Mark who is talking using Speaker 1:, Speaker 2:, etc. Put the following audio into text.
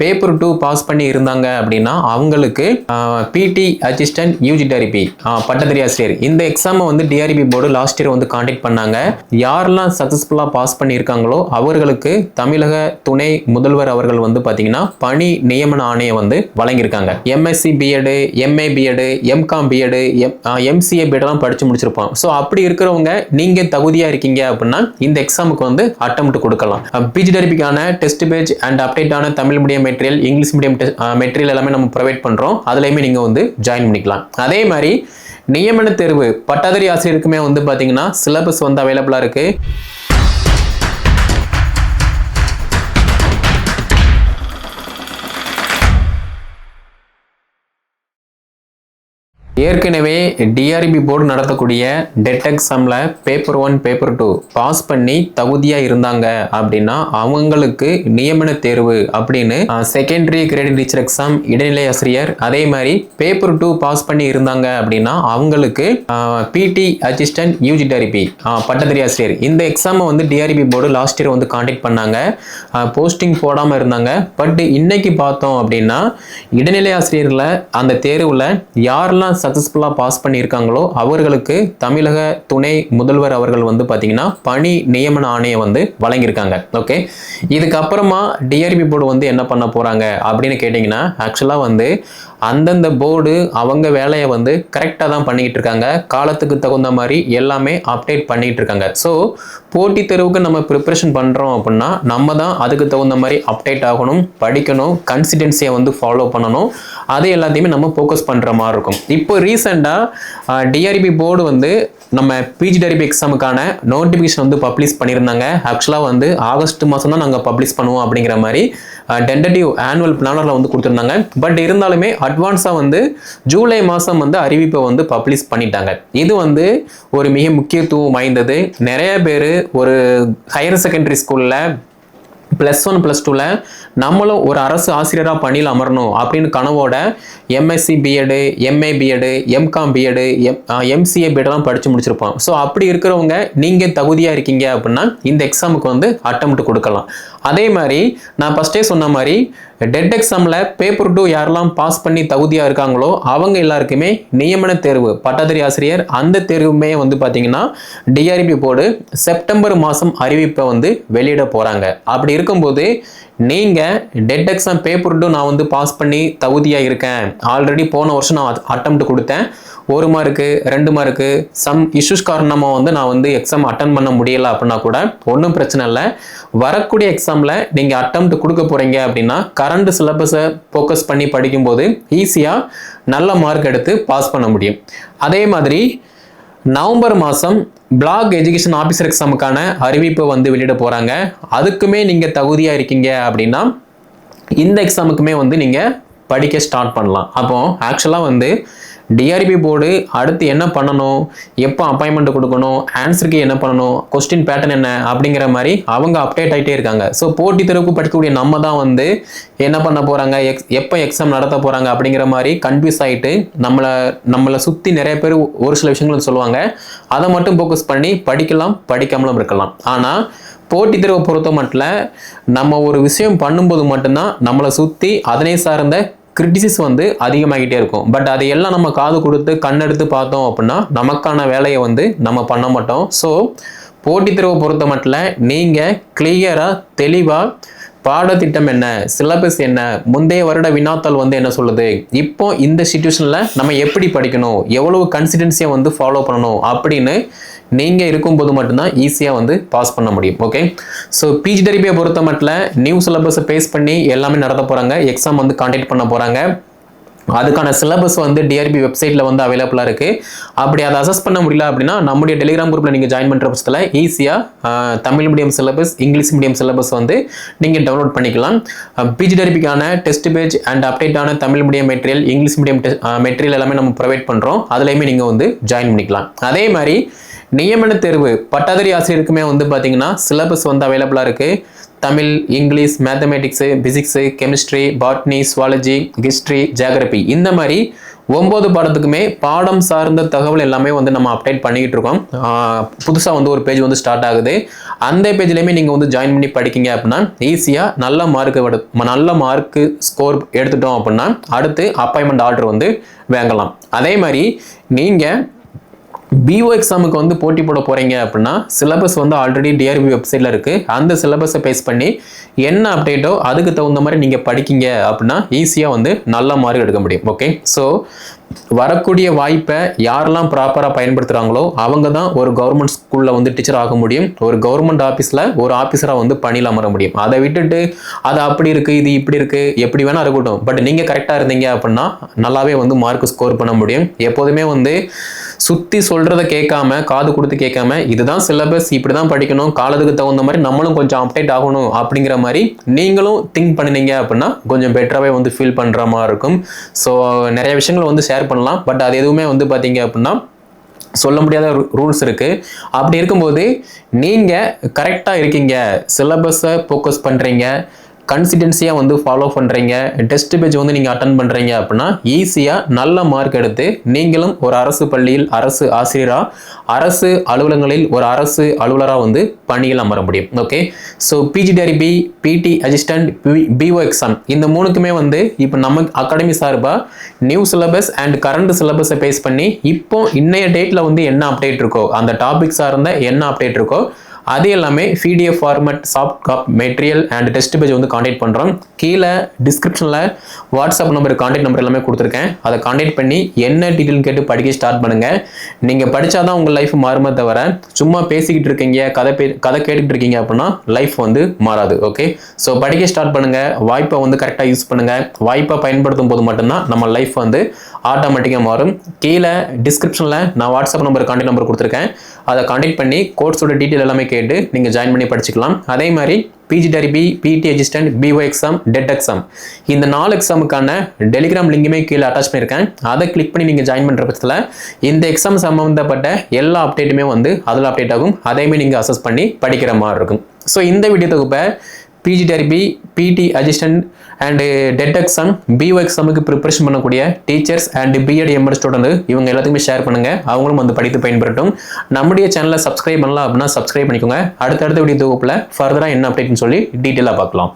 Speaker 1: Paper two pass பண்ணி இருந்தாங்க அப்படின்னா அவங்களுக்கு பிடி அசிஸ்டன்ட் யூஜி டிஆர்பி பட்டதாரி ஆசிரியர். இந்த எக்ஸாமை வந்து டிஆர்பி போர்டு லாஸ்ட் இயர் வந்து காண்டக்ட் பண்ணாங்க. யாரெல்லாம் சக்ஸஸ்ஃபுல்லாக பாஸ் பண்ணியிருக்காங்களோ அவர்களுக்கு தமிழக துணை முதல்வர் அவர்கள் வந்து பார்த்தீங்கன்னா பணி நியமன ஆணையம் வந்து வழங்கியிருக்காங்க. MSc BEd MA BEd MCom BEd MCA பிஎட்லாம் படித்து முடிச்சிருப்போம் ஸோ அப்படி இருக்கிறவங்க நீங்கள் தகுதியாக இருக்கீங்க அப்படின்னா இந்த எக்ஸாமுக்கு வந்து அட்டம் கொடுக்கலாம். பிஜி டிஆர்பிக்கான test page and அப்டேட்டான Tamil medium material English medium material எல்லாமே நம்ம ப்ரொவைட் பண்ணுறோம் அதுலேயுமே நீங்கள் வந்து ஜாயின் பண்ணிக்கலாம். அதே மாதிரி நியமன தேர்வு பட்டாதிரி ஆசிரியருக்குமே வந்து பார்த்தீங்கன்னா சிலபஸ் வந்து அவைலபிளாக இருக்குது ஏற்கனவே டிஆர்பி போர்டு நடத்தக்கூடிய டெட் எக்ஸாமில் paper one paper two pass பண்ணி தகுதியாக இருந்தாங்க அப்படின்னா அவங்களுக்கு நியமன தேர்வு அப்படின்னு செகண்டரி கிரேட் டீச்சர் எக்ஸாம் இடைநிலை ஆசிரியர் அதே மாதிரி பேப்பர் டூ பாஸ் பண்ணி இருந்தாங்க அப்படின்னா அவங்களுக்கு பிடி அசிஸ்டன்ட் யூஜி டிஆர்பி பட்டதாரி ஆசிரியர். இந்த எக்ஸாமை வந்து டிஆர்பி போர்டு லாஸ்ட் இயர் வந்து காண்டக்ட் பண்ணாங்க. போஸ்டிங் போடாமல் இருந்தாங்க. பட் இன்னைக்கு பார்த்தோம் அப்படின்னா இடைநிலை ஆசிரியரில் அந்த தேர்வில் யாரெல்லாம் சக்ஸஸ்ஃபுல்லாக பாஸ் பண்ணியிருக்காங்களோ அவர்களுக்கு தமிழக துணை முதல்வர் அவர்கள் வந்து பார்த்தீங்கன்னா பணி நியமன ஆணையம் வந்து வழங்கியிருக்காங்க. ஓகே இதுக்கப்புறமா டிஆர்பி போர்டு வந்து என்ன பண்ண போகிறாங்க அப்படின்னு கேட்டிங்கன்னா ஆக்சுவலாக வந்து அந்தந்த போர்டு அவங்க வேலையை வந்து கரெக்டாக தான் பண்ணிக்கிட்டு இருக்காங்க. காலத்துக்கு தகுந்த மாதிரி எல்லாமே அப்டேட் பண்ணிகிட்டு இருக்காங்க. ஸோ போட்டித் தேர்வுக்கு நம்ம ப்ரிப்பரேஷன் பண்ணுறோம் அப்படின்னா நம்ம தான் அதுக்கு தகுந்த மாதிரி அப்டேட் ஆகணும் படிக்கணும் கன்சிடென்சியை வந்து ஃபாலோ பண்ணணும். அது எல்லாத்தையுமே நம்ம ஃபோக்கஸ் பண்ணுற மாதிரி இருக்கும். இப்போ ரீசெண்டாக டிஆர்பி போர்டு வந்து நம்ம பிஜி டிஆர்பி எக்ஸாமுக்கான நோட்டிஃபிகேஷன் வந்து பப்ளிஷ் பண்ணியிருந்தாங்க. ஆக்சுவலாக வந்து ஆகஸ்ட் மாதம் தான் நாங்கள் பப்ளிஷ் பண்ணுவோம் அப்படிங்கிற மாதிரி டென்டேட்டிவ் ஆனுவல் பிளானரில் வந்து கொடுத்துருந்தாங்க. பட் இருந்தாலுமே அட் அட்வான்ஸாக வந்து ஜூலை மாதம் வந்து அறிவிப்பை வந்து பப்ளிஷ் பண்ணிட்டாங்க. இது வந்து ஒரு மிக முக்கியத்துவம் வாய்ந்தது. நிறைய பேர் ஒரு ஹையர் செகண்டரி ஸ்கூலில் ப்ளஸ் ஒன் ப்ளஸ் டூவில் நம்மளும் ஒரு அரசு ஆசிரியராக பணியில் அமரணும் அப்படின்னு கனவோட MSc BEd MA BEd MCom BEd M MCA பிஎட்லாம் படித்து முடிச்சிருப்போம். ஸோ அப்படி இருக்கிறவங்க நீங்கள் தகுதியாக இருக்கீங்க அப்படின்னா இந்த எக்ஸாமுக்கு வந்து அட்டம் கொடுக்கலாம். அதே மாதிரி நான் ஃபஸ்ட்டே சொன்ன மாதிரி டெட் எக்ஸாமில் பேப்பர் டூ யாரெல்லாம் பாஸ் பண்ணி தகுதியாக இருக்காங்களோ அவங்க எல்லாருக்குமே நியமன தேர்வு. பட்டதாரி ஆசிரியர் அந்த தேர்வுமே வந்து பார்த்தீங்கன்னா டிஆர்பி போர்டு செப்டம்பர் மாதம் அறிவிப்பை வந்து வெளியிட போகிறாங்க அப்படி இருக்கும்போது நீங்கள் டெட் எக்ஸாம் பேப்பர் டூ நான் வந்து பாஸ் பண்ணி தகுதியாக இருக்கேன். ஆல்ரெடி போன வருஷம் நான் அட்டம் கொடுத்தேன். ஒரு மார்க்கு ரெண்டு மார்க்கு சம் இஷ்யூஸ் காரணமாக வந்து நான் வந்து எக்ஸாம் அட்டன் பண்ண முடியலை அப்படின்னா கூட ஒன்றும் பிரச்சனை இல்லை. வரக்கூடிய எக்ஸாமில் நீங்கள் அட்டம் கொடுக்க போகிறீங்க அப்படின்னா கரண்ட் சிலபஸை ஃபோக்கஸ் பண்ணி படிக்கும்போது ஈஸியாக நல்ல மார்க் எடுத்து பாஸ் பண்ண முடியும். அதே மாதிரி நவம்பர் மாதம் பிளாக் எஜுகேஷன் ஆஃபீஸர் எக்ஸாமுக்கான அறிவிப்பை வந்து வெளியிட போகிறாங்க அதுக்குமே நீங்கள் தகுதியாக இருக்கீங்க அப்படின்னா இந்த எக்ஸாமுக்குமே வந்து நீங்கள் படிக்க ஸ்டார்ட் பண்ணலாம். அப்போது ஆக்சுவலாக வந்து டிஆர்பி போர்டு அடுத்து என்ன பண்ணணும்? எப்போ அப்பாயின்மெண்ட் கொடுக்கணும்? ஆன்சருக்கு என்ன பண்ணணும்? கொஸ்டின் பேட்டர்ன் என்ன? அப்படிங்கிற மாதிரி அவங்க அப்டேட் ஆகிட்டே இருக்காங்க. ஸோ போட்டி தேர்வுக்கு படிக்கக்கூடிய நம்ம தான் வந்து என்ன பண்ண போகிறாங்க எக்ஸ் எப்போ எக்ஸாம் நடத்த போகிறாங்க அப்படிங்கிற மாதிரி கன்ஃபியூஸ் ஆகிட்டு நம்மளை நம்மளை சுற்றி நிறைய பேர் ஒரு சில விஷயங்கள் சொல்லுவாங்க. அதை மட்டும் ஃபோக்கஸ் பண்ணி படிக்கலாம் படிக்காமலும் இருக்கலாம். ஆனால் போட்டித் தேர்வை பொறுத்த மட்டும் நம்ம ஒரு விஷயம் பண்ணும்போது மட்டும்தான் நம்மளை சுற்றி அதனை சார்ந்த கிரிட்டிசிஸ் வந்து அதிகமாகிட்டே இருக்கும். பட் அதையெல்லாம் நம்ம காது கொடுத்து கண்ணெடுத்து பார்த்தோம் அப்படின்னா நமக்கான வேலையை வந்து நம்ம பண்ண மாட்டோம். ஸோ போட்டித் தேர்வை பொறுத்த மட்டும் நீங்கள் கிளியராக தெளிவாக பாடத்திட்டம் என்ன சிலபஸ் என்ன முந்தைய வருட வினாத்தாள் வந்து என்ன சொல்லுது இப்போ இந்த சுச்சுவேஷனில் நம்ம எப்படி படிக்கணும் எவ்வளவு கன்சிடென்சியை வந்து ஃபாலோ பண்ணணும் அப்படின்னு நீங்கள் இருக்கும்போது மட்டும்தான் ஈஸியாக வந்து பாஸ் பண்ண முடியும் ஓகே ஸோ பிஜி டெரிபியை பொறுத்த மட்டும் நியூ சிலபஸை பேஸ் பண்ணி எல்லாமே நடத்த போகிறாங்க எக்ஸாம் வந்து காண்டக்ட் பண்ண போகிறாங்க அதுக்கான சிலபஸ் வந்து டிஆர்பி வெப்சைட்டில் வந்து அவைலபிளாக இருக்குது அப்படி அதை அசஸ் பண்ண முடியல அப்படின்னா நம்முடைய டெலிகிராம் குரூப்பில் நீங்கள் ஜாயின் பண்ணுற பட்சத்தில் ஈஸியாக Tamil medium syllabus English medium syllabus வந்து நீங்கள் டவுன்லோட் பண்ணிக்கலாம். பிஜி டெரிபிக்கான test page and அப்டேட்டான Tamil medium material English medium material எல்லாமே நம்ம ப்ரொவைட் பண்ணுறோம் அதுலேயுமே நீங்கள் வந்து ஜாயின் பண்ணிக்கலாம். அதே மாதிரி நியமன தேர்வு. பட்டதாரி ஆசிரியருக்குமே வந்து பார்த்தீங்கன்னா சிலபஸ் வந்து அவைலபிளாக இருக்குது Tamil English mathematics physics chemistry botany zoology history geography இந்த மாதிரி ஒம்பது பாடத்துக்குமே பாடம் சார்ந்த தகவல் எல்லாமே வந்து நம்ம அப்டேட் பண்ணிக்கிட்டு இருக்கோம். புதுசாக வந்து ஒரு பேஜ் வந்து ஸ்டார்ட் ஆகுது. அந்த பேஜ்லேயுமே நீங்கள் வந்து ஜாயின் பண்ணி படிக்கிங்க அப்படின்னா ஈஸியாக நல்ல மார்க்கு நல்ல மார்க்கு ஸ்கோர் எடுத்துட்டோம் அப்படின்னா அடுத்து அப்பாயின்மெண்ட் ஆர்டர் வந்து வாங்கலாம். அதே மாதிரி நீங்கள் பிஓ எக்ஸாமுக்கு வந்து போட்டி போட போகிறீங்க அப்படின்னா சிலபஸ் வந்து ஆல்ரெடி டிஆர்பி வெப்சைட்டில் இருக்குது அந்த சிலபஸை பேஸ் பண்ணி என்ன அப்டேட்டோ அதுக்கு தகுந்த மாதிரி நீங்கள் படிக்கிங்க அப்படின்னா ஈஸியாக வந்து நல்ல மார்க் எடுக்க முடியும். ஓகே ஸோ வரக்கூடிய வாய்ப்பை யாரெல்லாம் ப்ராப்பராக பயன்படுத்துகிறாங்களோ அவங்க தான் ஒரு கவர்மெண்ட் ஸ்கூலில் வந்து டீச்சர் ஆக முடியும். ஒரு கவர்மெண்ட் ஆஃபீஸில் ஒரு ஆஃபீஸராக வந்து பணியில் அமர முடியும். அதை விட்டுட்டு அது அப்படி இருக்குது இது இப்படி இருக்குது எப்படி வேணால் இருக்கட்டும். பட் நீங்கள் கரெக்டாக இருந்தீங்க அப்படின்னா நல்லாவே வந்து மார்க் ஸ்கோர் பண்ண முடியும். எப்போதுமே வந்து சுற்றி சொல்கிறத கேட்காம காது கொடுத்து கேட்காம இதுதான் சிலபஸ் இப்படி தான் படிக்கணும் காலத்துக்கு தகுந்த மாதிரி நம்மளும் கொஞ்சம் அப்டேட் ஆகணும் அப்படிங்கிற மாதிரி நீங்களும் திங்க் பண்ணினீங்க அப்படின்னா கொஞ்சம் பெட்டராகவே வந்து ஃபீல் பண்ணுற மாதிரி இருக்கும். ஸோ நிறைய விஷயங்கள் வந்து ஷேர் பண்ணலாம். பட் அது எதுவுமே வந்து பார்த்தீங்க அப்படின்னா சொல்ல முடியாத ரூல்ஸ் இருக்குது அப்படி இருக்கும்போது நீங்கள் கரெக்டாக இருக்கீங்க. சிலபஸை ஃபோக்கஸ் பண்ணுறீங்க கன்சிடென்சியாக வந்து ஃபாலோ பண்ணுறீங்க டெஸ்ட் பேஜ் வந்து நீங்கள் அட்டன் பண்ணுறீங்க அப்படின்னா ஈஸியாக நல்ல மார்க் எடுத்து நீங்களும் ஒரு அரசு பள்ளியில் அரசு ஆசிரியராக அரசு அலுவலகங்களில் ஒரு அரசு அலுவலராக வந்து பணியில் அமர முடியும். Okay so PG TRB BT assistant BEO exam இந்த மூணுக்குமே வந்து இப்போ நம்ம அகாடமி சார்பாக நியூ சிலபஸ் அண்ட் கரண்ட் சிலபஸை பேஸ் பண்ணி இப்போ இன்னைய டேட்டில் வந்து என்ன அப்டேட் இருக்கோ அந்த டாபிக் சார்ந்த என்ன அப்டேட் இருக்கோ அது எல்லாமே PDF format soft copy material and test page வந்து காண்டாக்ட் பண்ணுறோம் கீழே டிஸ்கிரிப்ஷனில் வாட்ஸ்அப் நம்பர் காண்டாக்ட் நம்பர் எல்லாமே கொடுத்துருக்கேன். அதை காண்டாக்ட் பண்ணி என்ன டீட்டெயில் கேட்டு படிக்க ஸ்டார்ட் பண்ணுங்கள் நீங்கள் படித்தாதான் உங்கள் லைஃப் மாறுமே தவிர சும்மா பேசிக்கிட்டு இருக்கீங்க கதை பே கதை கேட்டுக்கிட்டு இருக்கீங்க அப்படின்னா லைஃப் வந்து மாறாது ஓகே ஸோ படிக்க ஸ்டார்ட் பண்ணுங்கள் வாய்ப்பை வந்து கரெக்டாக யூஸ் பண்ணுங்கள் வாய்ப்பை பயன்படுத்தும் போது மட்டும்தான் நம்ம லைஃப் வந்து ஆட்டோமேட்டிக்காக மாறும். கீழே டிஸ்கிரிப்ஷனில் நான் வாட்ஸ்அப் நம்பர் காண்டாக்ட் நம்பர் கொடுத்துருக்கேன். அதை காண்டாக்ட் பண்ணி கோர்ஸோட டீட்டெயில் எல்லாமே கேட்டு நீங்கள் ஜாயின் பண்ணி படிச்சுக்கலாம். அதே மாதிரி PG TRB BT assistant BEO exam TET exam இந்த நாலு எக்ஸாமுக்கான டெலிகிராம் லிங்குமே கீழே அட்டாச் பண்ணியிருக்கேன். அதை கிளிக் பண்ணி நீங்கள் ஜாயின் பண்ணுற பட்சத்தில் இந்த எக்ஸாம் சம்மந்தப்பட்ட எல்லா அப்டேட்டுமே வந்து அதில் அப்டேட் ஆகும். அதையுமே நீங்கள் அசஸ் பண்ணி படிக்கிற மாதிரி இருக்கும். ஸோ இந்த வீடியோ தொகுப்பை PG TRB BT assistant and TET exam BEO எக்ஸாமுக்கு ப்ரிப்பரேஷன் பண்ணக்கூடிய teachers and BEd MEd student இவங்க எல்லாத்துக்குமே ஷேர் பண்ணுங்கள் அவங்களும் வந்து படித்து பயன்பெறட்டும். நம்முடைய சேனலை சப்ஸ்கிரைப் பண்ணலாம் அப்படின்னா சப்ஸ்கிரைப் பண்ணிக்கோங்க. அடுத்தடுத்த வீடியோ தொகுப்பில் ஃபர்தராக என்ன அப்டேட்னு சொல்லி டீட்டெயிலாக பார்க்கலாம்.